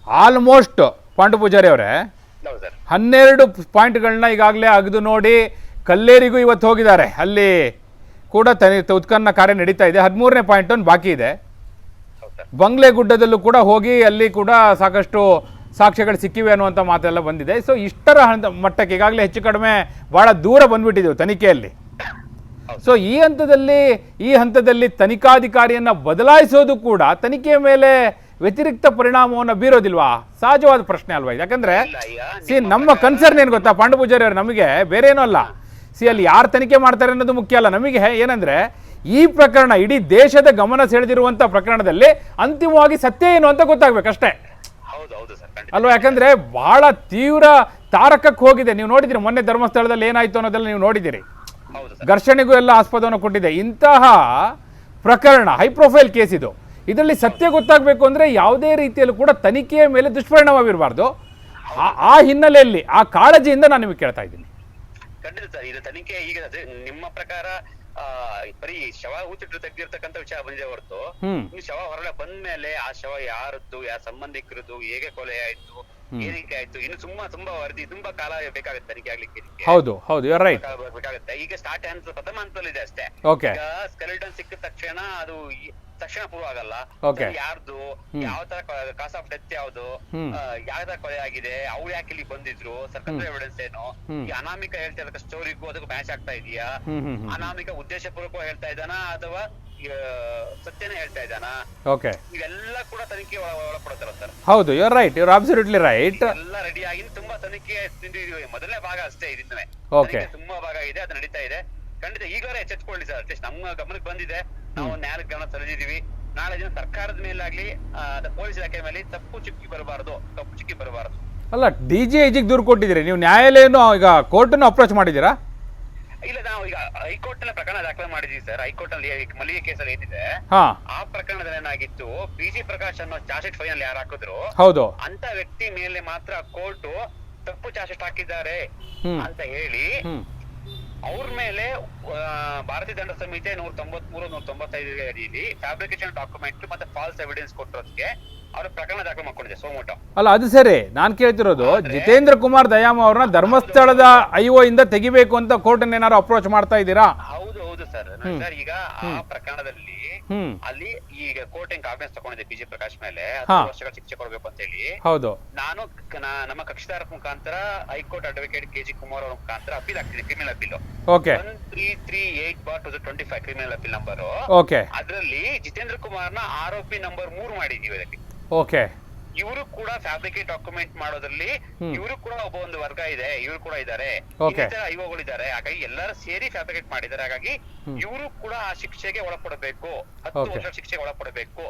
A: ಆಲ್ಮೋಸ್ಟ್ ಪಾಂಡು ಪೂಜಾರಿ ಅವರೇ
B: ಹೌದು ಸರ್.
A: ಹನ್ನೆರಡು ಪಾಯಿಂಟ್ಗಳನ್ನ ಈಗಾಗಲೇ ಅಗದು ನೋಡಿ ಕಲ್ಲೇರಿಗೂ ಇವತ್ತು ಹೋಗಿದ್ದಾರೆ. ಅಲ್ಲಿ ಕೂಡ ತನಿ ಉತ್ಖನನ ಕಾರ್ಯ ನಡೀತಾ ಇದೆ. ಹದಿಮೂರನೇ ಪಾಯಿಂಟ್ ಒಂದು ಬಾಕಿ ಇದೆ. ಬಂಗ್ಲೆ ಗುಡ್ಡದಲ್ಲೂ ಕೂಡ ಹೋಗಿ ಅಲ್ಲಿ ಕೂಡ ಸಾಕಷ್ಟು ಸಾಕ್ಷ್ಯಗಳು ಸಿಕ್ಕಿವೆ ಅನ್ನುವಂಥ ಮಾತೆಲ್ಲ ಬಂದಿದೆ. ಸೊ ಇಷ್ಟರ ಹಂತ ಮಟ್ಟಕ್ಕೆ ಈಗಾಗಲೇ ಹೆಚ್ಚು ಕಡಿಮೆ ಭಾಳ ದೂರ ಬಂದ್ಬಿಟ್ಟಿದ್ದೆವು ತನಿಖೆಯಲ್ಲಿ. ಸೊ ಈ ಹಂತದಲ್ಲಿ ಈ ಹಂತದಲ್ಲಿ ತನಿಖಾಧಿಕಾರಿಯನ್ನು ಬದಲಾಯಿಸೋದು ಕೂಡ ತನಿಖೆಯ ಮೇಲೆ ವ್ಯತಿರಿಕ್ತ ಪರಿಣಾಮವನ್ನು ಬೀರೋದಿಲ್ವಾ? ಸಹಜವಾದ ಪ್ರಶ್ನೆ ಅಲ್ವಾ ಇದು? ಯಾಕಂದ್ರೆ ಸಿ ನಮ್ಮ ಕನ್ಸರ್ನ್ ಏನು ಗೊತ್ತಾ? ಪಾಂಡುಪೂಜಾರಿ ಅವರು ನಮಗೆ ಬೇರೆ ಏನೂ ಅಲ್ಲ. ಸಿ ಅಲ್ಲಿ ಯಾರು ತನಿಖೆ ಮಾಡ್ತಾರೆ ಅನ್ನೋದು ಮುಖ್ಯ ಅಲ್ಲ. ನಮಗೆ ಏನಂದ್ರೆ ಈ ಪ್ರಕರಣ ಇಡೀ ದೇಶದ ಗಮನ ಸೆಳೆದಿರುವಂಥ ಪ್ರಕರಣದಲ್ಲಿ ಅಂತಿಮವಾಗಿ ಸತ್ಯ ಏನು ಅಂತ ಗೊತ್ತಾಗ್ಬೇಕಷ್ಟೇ. ಅಲ್ವಾ? ಯಾಕಂದ್ರೆ ಬಹಳ ತೀವ್ರ ತಾರಕಕ್ಕೆ ಹೋಗಿದೆ. ನೀವು ನೋಡಿದಿರಿ ಮೊನ್ನೆ ಧರ್ಮಸ್ಥಳದಲ್ಲಿ ಏನಾಯ್ತು ಅನ್ನೋದೆಲ್ಲ ನೀವು ನೋಡಿದಿರಿ. ಘರ್ಷಣೆಗೂ ಎಲ್ಲ ಆಸ್ಪದವನ್ನು ಕೊಟ್ಟಿದೆ. ಇಂತಹ ಪ್ರಕರಣ ಹೈ ಪ್ರೊಫೈಲ್ ಕೇಸ್ ಇದು. ಇದರಲ್ಲಿ ಸತ್ಯ ಗೊತ್ತಾಗಬೇಕು ಅಂದ್ರೆ ಯಾವುದೇ ರೀತಿಯಲ್ಲೂ ಕೂಡ ತನಿಖೆಯ ಮೇಲೆ ದುಷ್ಪರಿಣಾಮ ಬೀರಬಾರ್ದು ಆ- ಆ ಹಿನ್ನೆಲೆಯಲ್ಲಿ ಆ ಕಾಳಜಿಯಿಂದ ನಾನು ನಿಮಗೆ ಕೇಳ್ತಾ ಇದ್ದೀನಿ.
B: ಖಂಡಿತ ಸರ್ ಇದು ತನಿಖೆ ಈಗ ನಿಮ್ಮ ಪ್ರಕಾರ ಆ ಬರೀ ಶವ ಊತಿಟ್ಟು ತೆಗ್ದಿರ್ತಕ್ಕಂಥ ವಿಚಾರ ಬಂದಿದೆ ಹೊರತು.
A: ಹ್ಮ್.
B: ಈ ಶವ ಹೊರಗಡೆ ಬಂದ್ಮೇಲೆ ಆ ಶವ ಯಾರದ್ದು ಯಾರ ಸಂಬಂಧಿಕರದ್ದು ಹೇಗೆ ಕೊಲೆ ಆಯ್ತು ಏನಕ್ಕೆ ಆಯ್ತು ಇನ್ನು ತುಂಬಾ ತುಂಬಾ ವರದಿ ತುಂಬಾ ಕಾಲ ಬೇಕಾಗುತ್ತೆ ತನಿಖೆ ಆಗ್ಲಿಕ್ಕೆ ಇದಕ್ಕೆ.
A: ಹೌದು ಹೌದು ಯು ರೈಟ್
B: ಕಾಲ ಬೇಕಾಗುತ್ತೆ. ಈಗ ಸ್ಟಾರ್ಟ್ ಹಂತ ಪ್ರಥಮ ಹಂತದಲ್ಲಿದೆ ಅಷ್ಟೇ.
A: ಓಕೆ
B: ಈಗ ಸ್ಕೆಲಿಟನ್ ಸಿಕ್ಕಿದ ತಕ್ಷಣ ಅದು ಈ- ತಕ್ಷಣ ಪ್ರೂವ್ ಆಗಲ್ಲ.
A: Okay.
B: ಅದು ಯಾರ್ದು? ಯಾವ ತರ ಕಾಸ್ ಆಫ್ ಡೆತ್ ಯಾವ್ದು?
A: ಹ್ಮ್.
B: ಯಾವ ತರ ಕೊಲೆ ಆಗಿದೆ? ಅವ್ರು ಯಾಕೆ ಇಲ್ಲಿ ಬಂದಿದ್ರು? ಸರ್ಕಾರ ಎವಿಡೆನ್ಸ್ ಏನು?
A: ಹ್ಮ್.
B: ಈ ಅನಾಮಿಕ ಹೇಳ್ತಾ ಇರೋ ಸ್ಟೋರಿಗೂ ಅದಕ್ಕೂ ಮ್ಯಾಚ್ ಆಗ್ತಾ ಇದೆಯಾ?
A: ಹ್ಮ್ ಹ್ಮ್ ಹ್ಮ್
B: ಅನಾಮಿಕ ಉದ್ದೇಶಪೂರ್ವಕವಾಗಿ ಹೇಳ್ತಾ ಇದ್ದಾನ? ಅಥವಾ ಆ, ಸತ್ಯನೇ ಹೇಳ್ತಾ ಇದ್ದಾನ?
A: ಓಕೆ
B: ಇವೆಲ್ಲ ಕೂಡ ತನಿಖೆ ಒಳ- ಸರ್.
A: ಹೌದು you right you're absolutely right
B: ಎಲ್ಲ ರೆಡಿ ಆಗಿ ತುಂಬಾ ತನಿಖೆ ಇದು ಮೊದಲನೇ ಭಾಗ ಅಷ್ಟೇ ಇದನ್ನೇ
A: Okay.
B: ತುಂಬಾ ಭಾಗ ಇದೆ ಅದು ನಡೀತಾ ಇದೆ. ಖಂಡಿತ ಈಗಲೇ ಎಚ್ಚೆತ್ಕೊಳ್ಳಿ ಸರ್ ಅಟ್ಲೀಸ್ಟ್ ನಮ್ಮ ಗಮನಕ್ಕೆ ಬಂದಿದೆ. ನಾವು ನ್ಯಾಯಾಲಯ ಗಮನ ಸೆಳೆದಿದ್ದೀವಿ. ನಾಳೆ ದಿನ ಸರ್ಕಾರದ ಮೇಲಾಗ್ಲಿ ಆ, ಪೊಲೀಸ್ ಇಲಾಖೆ ಮೇಲೆ ತಪ್ಪು ಚುಕ್ಕಿ ಬರಬಾರದು ತಪ್ಪು ಚುಕ್ಕಿ ಬರಬಾರದು.
A: ಅಲ್ಲ ಡಿ ಜಿ ಐಜಿಗೆ ದೂರು ಕೊಟ್ಟಿದ್ದೀರಿ ನೀವು ನ್ಯಾಯಾಲಯನೂ ಈಗ ಕೋರ್ಟನ್ನು ಅಪ್ರೋಚ್ ಮಾಡಿದ್ದೀರಾ?
B: ಇಲ್ಲ ನಾವು ಈಗ ಹೈಕೋರ್ಟ್ನ ಪ್ರಕರಣ ದಾಖಲೆ ಮಾಡಿದೀವಿ ಸರ್. ಹೈಕೋರ್ಟ್ನಲ್ಲಿ ಮಲ್ಲಿಗೆ ಕೇಸಲ್ಲಿ ಏನಿದೆ ಆ ಪ್ರಕರಣದಲ್ಲಿ ಏನಾಗಿತ್ತು ಪಿ ಜಿ ಪ್ರಕಾಶ್ ಅನ್ನೋ ಚಾರ್ಜ್ ಫೈನಲ್ ಯಾರು ಹಾಕಿದ್ರು
A: ಹೌದು.
B: ಅಂತ ವ್ಯಕ್ತಿ ಮೇಲೆ ಮಾತ್ರ ಕೋರ್ಟ್ ತಪ್ಪು ಚಾರ್ಜ್ ಹಾಕಿದ್ದಾರೆ ಅಂತ ಹೇಳಿ ಅವ್ರ ಮೇಲೆ ಭಾರತೀಯ ದಂಡ ಸಂಹಿತೆ ನೂರ ತೊಂಬತ್ಮೂರು ನೂರ ತೊಂಬತ್ತೈದು ಅಡಿಯಲ್ಲಿ ಫ್ಯಾಬ್ರಿಕೇಶನ್ ಡಾಕ್ಯುಮೆಂಟ್ ಮತ್ತೆ ಫಾಲ್ಸ್ ಎವಿಡೆನ್ಸ್ ಕೊಟ್ಟಿರೋದಕ್ಕೆ ಅವ್ರ ಪ್ರಕರಣ ದಾಖಲು ಮಾಡ್ಕೊಂಡಿದೆ ಸೋಮೋಟ.
A: ಅಲ್ಲ ಅದು ಸರಿ. ನಾನು ಕೇಳ್ತಿರೋದು ಜಿತೇಂದ್ರ ಕುಮಾರ್ ದಯಾಮ ಅವ್ರನ್ನ ಧರ್ಮಸ್ಥಳದ ಐ ಇಂದ ತೆಗಿಬೇಕು ಅಂತ ಕೋರ್ಟ್ ಏನಾರು ಅಪ್ರೋಚ್ ಮಾಡ್ತಾ ಇದ್ದೀರಾ?
B: ಸರ್. ಸರ್ ಈಗ ಆ ಪ್ರಕರಣದಲ್ಲಿ
A: ಹ್ಮ್.
B: ಅಲ್ಲಿ ಈಗ ಕೋರ್ಟ್ ಏನ್ ಕಾಗ್ನೆಸ್ ತಗೊಂಡಿದೆ ಬಿಜೆ ಪ್ರಕಾಶ್ ಮೇಲೆ
A: ಹಾ.
B: ಹತ್ತು ವರ್ಷಗಳ ಶಿಕ್ಷೆ ಕೊಡ್ಬೇಕು ಅಂತ ಹೇಳಿ
A: ಹೌದು.
B: ನಾನು ಕ- ನಾ- ನಮ್ಮ ಕಕ್ಷಿದಾರ ಮುಖಾಂತರ high court advocate K G Kumar ಅವರ ಮುಖಾಂತರ ಅಪೀಲ್ ಆಗ್ತಿದೆ criminal appeal
A: okay
B: one three three eight bar two twenty five criminal appeal number
A: okay
B: ಅದರಲ್ಲಿ ಜಿತೇಂದ್ರ ಕುಮಾರ್ನ ಆರೋಪಿ ನಂಬರ್ ಮೂರು ಮಾಡಿದೀವಿ ಅದಕ್ಕೆ.
A: ಓಕೆ
B: ಇವರು ಕೂಡ ಫ್ಯಾಬ್ರಿಕೇಟ್ ಡಾಕ್ಯುಮೆಂಟ್ ಮಾಡೋದ್ರಲ್ಲಿ ಇವರು ಕೂಡ ಒಬ್ಬ ಒಂದು ವರ್ಗ ಇದೆ ಇವರು ಕೂಡ ಇದ್ದಾರೆ.
A: Okay.
B: ಐವಗಳಿದ್ದಾರೆ ಹಾಗಾಗಿ ಎಲ್ಲರೂ ಸೇರಿ ಫ್ಯಾಬ್ರಿಕೇಟ್ ಮಾಡಿದ್ದಾರೆ. ಹಾಗಾಗಿ ಇವರು ಕೂಡ ಆ ಶಿಕ್ಷೆಗೆ ಒಳಪಡಬೇಕು. ಹತ್ತು. ವರ್ಷ ಶಿಕ್ಷೆಗೆ ಒಳಪಡಬೇಕು.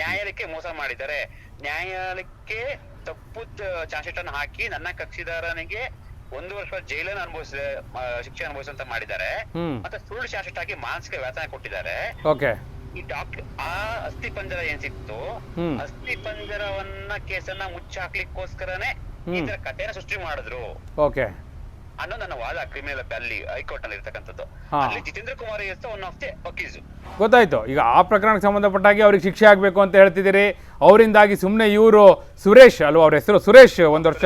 B: ನ್ಯಾಯಾಲಯಕ್ಕೆ ಮೋಸ ಮಾಡಿದ್ದಾರೆ. ನ್ಯಾಯಾಲಯಕ್ಕೆ ತಪ್ಪು ಚಾರ್ಜ್ ಶೀಟ್ ಅನ್ನು ಹಾಕಿ ನನ್ನ ಕಕ್ಷಿದಾರನಿಗೆ ಒಂದು ವರ್ಷ ಜೈಲನ್ನು ಅನುಭವಿಸ ಶಿಕ್ಷೆ ಅನುಭವಿಸುವಂತ ಮಾಡಿದ್ದಾರೆ. ಮತ್ತೆ ಸುಳ್ಳು ಚಾರ್ಜ್ ಆಗಿ ಹಾಕಿ ಮಾನಸಿಕ ವ್ಯಾಸನ ಕೊಟ್ಟಿದ್ದಾರೆ. ಈ ಡಾಕ್ಟರ್ ಆ ಅಸ್ಥಿ ಪಂಜರ ಏನ್ ಸಿಕ್ತು?
A: ಹ್ಮ್.
B: ಅಸ್ಥಿ ಪಂಜರವನ್ನ ಕೇಸನ್ನ ಮುಚ್ಚಾಕ್ಲಿಕ್ಕೋಸ್ಕರನೇ ಈ ತರ ಕಥೆನ ಸೃಷ್ಟಿ ಮಾಡಿದ್ರು.
A: ಓಕೆ.
B: ಅನ್ನೋ ನನ್ನ ವಾದ ಕ್ರಿಮಿನಲ್ ಅಲ್ಲಿ ಹೈಕೋರ್ಟ್ನಲ್ಲಿ ಇರ್ತಕ್ಕಂಥದ್ದು.
A: ಹಾ.
B: ಅಲ್ಲಿ Jitendra Kumar is one of the accused
A: ಗೊತ್ತಾಯ್ತು. ಈಗ ಆ ಪ್ರಕರಣಕ್ಕೆ ಸಂಬಂಧಪಟ್ಟಾಗಿ ಅವ್ರಿಗೆ ಶಿಕ್ಷೆ ಆಗಬೇಕು ಅಂತ ಹೇಳ್ತಿದ್ದೀರಿ. ಅವರಿಂದಾಗಿ ಸುಮ್ಮನೆ ಇವರು ಸುರೇಶ್ ಅಲ್ವಾ? ಅವ್ರ ಹೆಸರು ಸುರೇಶ್ ಒಂದು ವರ್ಷ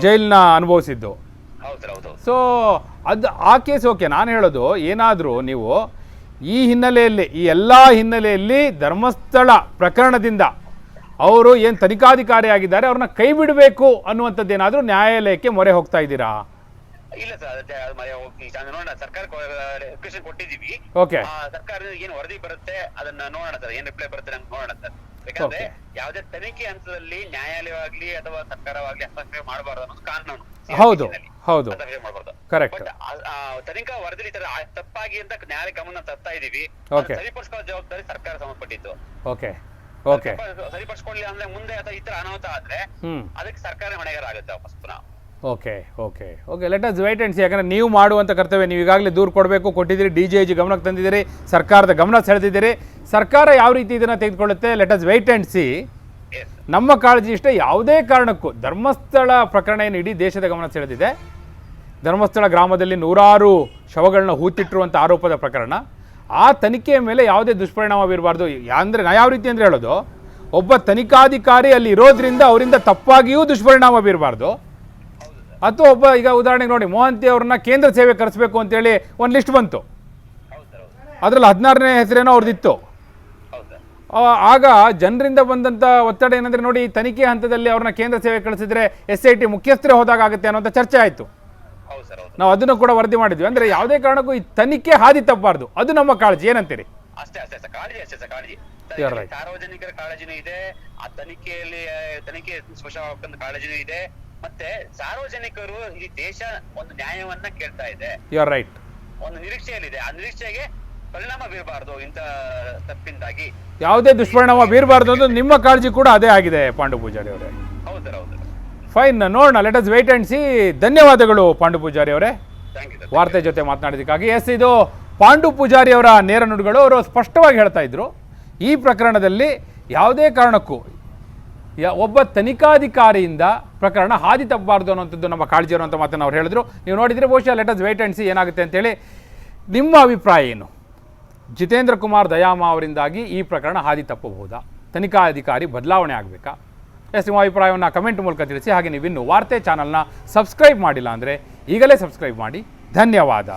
A: ಜೈಲ್ನ ಅನುಭವಿಸಿದ್ದು.
B: ಹೌದು
A: ಸೊ ಅದು ಆ ಕೇಸ್ ಓಕೆ. ನಾನು ಹೇಳೋದು ಏನಾದರೂ ನೀವು ಈ ಹಿನ್ನೆಲೆಯಲ್ಲಿ, ಈ ಎಲ್ಲ ಹಿನ್ನೆಲೆಯಲ್ಲಿ ಧರ್ಮಸ್ಥಳ ಪ್ರಕರಣದಿಂದ ಅವರು ಏನು ತನಿಖಾಧಿಕಾರಿ ಆಗಿದ್ದಾರೆ ಅವ್ರನ್ನ ಕೈ ಬಿಡಬೇಕು ಅನ್ನುವಂಥದ್ದೇನಾದರೂ ನ್ಯಾಯಾಲಯಕ್ಕೆ ಮೊರೆ ಹೋಗ್ತಾ ಇದ್ದೀರಾ?
B: ಇಲ್ಲ ಸರ್ ನೋಡೋಣ. ಸರ್ಕಾರ ರಿಕ್ವೆಷನ್ ಕೊಟ್ಟಿದೀವಿ
A: ಓಕೆ
B: ಆ, ಸರ್ಕಾರದಿಂದ ಏನ್ ವರದಿ ಬರುತ್ತೆ ಅದನ್ನ ನೋಡೋಣ ಸರ್. ಏನ್ ರಿಪ್ಲೈ ಬರುತ್ತೆ ಅಂತ ನೋಡೋಣ ಸರ್. ಯಾಕಂದ್ರೆ ಯಾವ್ದೇ ತನಿಖೆ ಹಂತದಲ್ಲಿ ನ್ಯಾಯಾಲಯವಾಗ್ಲಿ ಅಥವಾ ಸರ್ಕಾರವಾಗ್ಲಿ ಹಸ್ತಕ್ಷೇಪ ಮಾಡಬಾರ್ದು ಅನ್ನೋದು ಕಾನೂನು.
A: ಹೌದು ಹೌದು. ಕರೆಕ್ಟ್
B: ತನಿಖಾ ವರದಿ ತರ ತಪ್ಪಾಗಿ ಅಂತ ನ್ಯಾಯಾಲಯ ಗಮನ ತರ್ತಾ ಇದೀವಿ. ಸರಿಪಡಿಸ್ಕೊಳ್ಳೋ ಜವಾಬ್ದಾರಿ ಸರ್ಕಾರ ಸಂಬಂಧಪಟ್ಟಿತ್ತು
A: ಓಕೆ ಓಕೆ
B: ಸರಿಪಡಿಸ್ಕೊಳ್ಳಿ ಅಂದ್ರೆ ಮುಂದೆ ಅಥವಾ ಈ ತರ ಅನಾಹುತ ಆದ್ರೆ ಅದಕ್ಕೆ ಸರ್ಕಾರ ಹೊಣೆಗಾರ ಆಗುತ್ತೆ ವಾಪಸ್ ಪುನಃ.
A: Okay okay okay. Let us wait and see ಯಾಕಂದರೆ ನೀವು ಮಾಡುವಂಥ ಕರ್ತವ್ಯ ನೀವು ಈಗಾಗಲೇ ದೂರು ಕೊಡಬೇಕು ಕೊಟ್ಟಿದ್ದೀರಿ ಡಿ ಜೆ ಐ ಜಿ ಗಮನಕ್ಕೆ ತಂದಿದ್ದೀರಿ ಸರ್ಕಾರದ ಗಮನ ಸೆಳೆದಿದ್ದೀರಿ. ಸರ್ಕಾರ ಯಾವ ರೀತಿ ಇದನ್ನು ತೆಗೆದುಕೊಳ್ಳುತ್ತೆ? Let us wait and see ನಮ್ಮ ಕಾಳಜಿ ಇಷ್ಟ ಯಾವುದೇ ಕಾರಣಕ್ಕೂ. ಧರ್ಮಸ್ಥಳ ಪ್ರಕರಣ ಏನು ಇಡೀ ದೇಶದ ಗಮನ ಸೆಳೆದಿದೆ. ಧರ್ಮಸ್ಥಳ ಗ್ರಾಮದಲ್ಲಿ ನೂರಾರು ಶವಗಳನ್ನ ಹೂತಿಟ್ಟಿರುವಂಥ ಆರೋಪದ ಪ್ರಕರಣ. ಆ ತನಿಖೆಯ ಮೇಲೆ ಯಾವುದೇ ದುಷ್ಪರಿಣಾಮ ಬೀರಬಾರ್ದು ಅಂದರೆ ನಾ ಯಾವ ರೀತಿ ಅಂದರೆ ಹೇಳೋದು? ಒಬ್ಬ ತನಿಖಾಧಿಕಾರಿ ಅಲ್ಲಿ ಇರೋದ್ರಿಂದ ಅವರಿಂದ ತಪ್ಪಾಗಿಯೂ ದುಷ್ಪರಿಣಾಮ ಬೀರಬಾರ್ದು ಅಥವಾ ಒಬ್ಬ ಈಗ ಉದಾಹರಣೆಗೆ ನೋಡಿ ಮೋಹಂತಿ ಅವ್ರನ್ನ ಕೇಂದ್ರ ಸೇವೆ ಕರೆಸಬೇಕು ಅಂತೇಳಿ ಒಂದು ಲಿಸ್ಟ್ ಬಂತು. ಅದರಲ್ಲಿ ಹದಿನಾರನೇ ಹೆಸರೇನೋ ಅವ್ರದ್ದಿತ್ತು ಆಗ ಜನರಿಂದ ಬಂದಂತ ಒತ್ತಡ ಏನಂದ್ರೆ ನೋಡಿ ತನಿಖೆ ಹಂತದಲ್ಲಿ ಅವ್ರನ್ನ ಕೇಂದ್ರ ಸೇವೆ ಕಳಿಸಿದ್ರೆ ಎಸ್ ಐ ಟಿ ಮುಖ್ಯಸ್ಥರೇ ಹೋದಾಗ ಆಗುತ್ತೆ ಅನ್ನೋಂಥ ಚರ್ಚೆ ಆಯಿತು. ನಾವು ಅದನ್ನು ಕೂಡ ವರದಿ ಮಾಡಿದ್ವಿ. ಅಂದ್ರೆ ಯಾವುದೇ ಕಾರಣಕ್ಕೂ ಈ ತನಿಖೆ ಹಾದಿ ತಪ್ಪಬಾರ್ದು ಅದು ನಮ್ಮ ಕಾಳಜಿ ಏನಂತೀರಿ?
B: ಅಷ್ಟೇ ಅಷ್ಟೇ ಸರ್ ಕಾಳಜಿ ಅಷ್ಟೇ ಸರ್ ಕಾಳಜಿ. ಸಾರ್ವಜನಿಕರ ಕಾಳಜಿನೂ ಇದೆ ಆ ತನಿಖೆಯಲ್ಲಿ ತನಿಖೆ ಸ್ಪಷ್ಟ ಕಾಳಜಿನೂ ಇದೆ. ಮತ್ತೆ ಸಾರ್ವಜನಿಕರು ಈ ದೇಶ ಒಂದು ನ್ಯಾಯವನ್ನ ಕೇಳ್ತಾ ಇದೆ.
A: ಯು ಆರ್ ರೈಟ್
B: ಒಂದು ನಿರೀಕ್ಷೆಯಲ್ಲಿದೆ. ಆ ನಿರೀಕ್ಷೆಗೆ ಪರಿಣಾಮ ಬೀರಬಾರ್ದು ಇಂತ ತಪ್ಪಿಂದಾಗಿ.
A: ಯಾವುದೇ ದುಷ್ಪರಿಣಾಮ ಬೀರಬಾರ್ದು ಅಂದ್ರೆ ನಿಮ್ಮ ಕಾಳಜಿ ಕೂಡ ಅದೇ ಆಗಿದೆ ಪಾಂಡು ಪೂಜಾರಿ ಅವರೇ.
B: ಹೌದು
A: ಫೈನ್ ನೋಡೋಣ. Let us wait and see ಧನ್ಯವಾದಗಳು ಪಾಂಡು ಪೂಜಾರಿ ಅವರೇ. ವಾರ್ತೆ ಜೊತೆ ಮಾತನಾಡಿದ್ದಕ್ಕಾಗಿ. ಎಸ್ ಇದು ಪಾಂಡು ಪೂಜಾರಿ ಅವರ ನೇರ ನುಡಿಗಳು. ಅವರು ಸ್ಪಷ್ಟವಾಗಿ ಹೇಳ್ತಾ ಇದ್ರು. ಈ ಪ್ರಕರಣದಲ್ಲಿ ಯಾವುದೇ ಕಾರಣಕ್ಕೂ ಯ ಒಬ್ಬ ತನಿಖಾಧಿಕಾರಿಯಿಂದ ಪ್ರಕರಣ ಹಾದಿ ತಪ್ಪಬಾರ್ದು ಅನ್ನೋಂಥದ್ದು ನಮ್ಮ ಕಾಳಜಿ ಅನ್ನೋಂಥ ಮಾತನ್ನು ಅವ್ರು ಹೇಳಿದ್ರು. ನೀವು ನೋಡಿದರೆ ಬಹುಶಃ ಅಸ್ ವೇಟ್ ಆ್ಯಂಡ್ ಸಿ ಏನಾಗುತ್ತೆ ಅಂತೇಳಿ ನಿಮ್ಮ ಅಭಿಪ್ರಾಯ ಏನು? ಜಿತೇಂದ್ರ ಕುಮಾರ್ ದಯಾಮ ಅವರಿಂದಾಗಿ ಈ ಪ್ರಕರಣ ಹಾದಿ ತಪ್ಪಬಹುದಾ ತನಿಖಾಧಿಕಾರಿ ಬದಲಾವಣೆ ಆಗಬೇಕಾ? ಎಸ್, ನಿಮ್ಮ ಅಭಿಪ್ರಾಯವನ್ನು ಕಮೆಂಟ್ ಮೂಲಕ ತಿಳಿಸಿ, ಹಾಗೆ ನೀವಿನ್ನು ವಾರ್ತೆ ಚಾನಲ್ನ ಸಬ್ಸ್ಕ್ರೈಬ್ ಮಾಡಿಲ್ಲ ಅಂದರೆ ಈಗಲೇ ಸಬ್ಸ್ಕ್ರೈಬ್ ಮಾಡಿ. ಧನ್ಯವಾದ.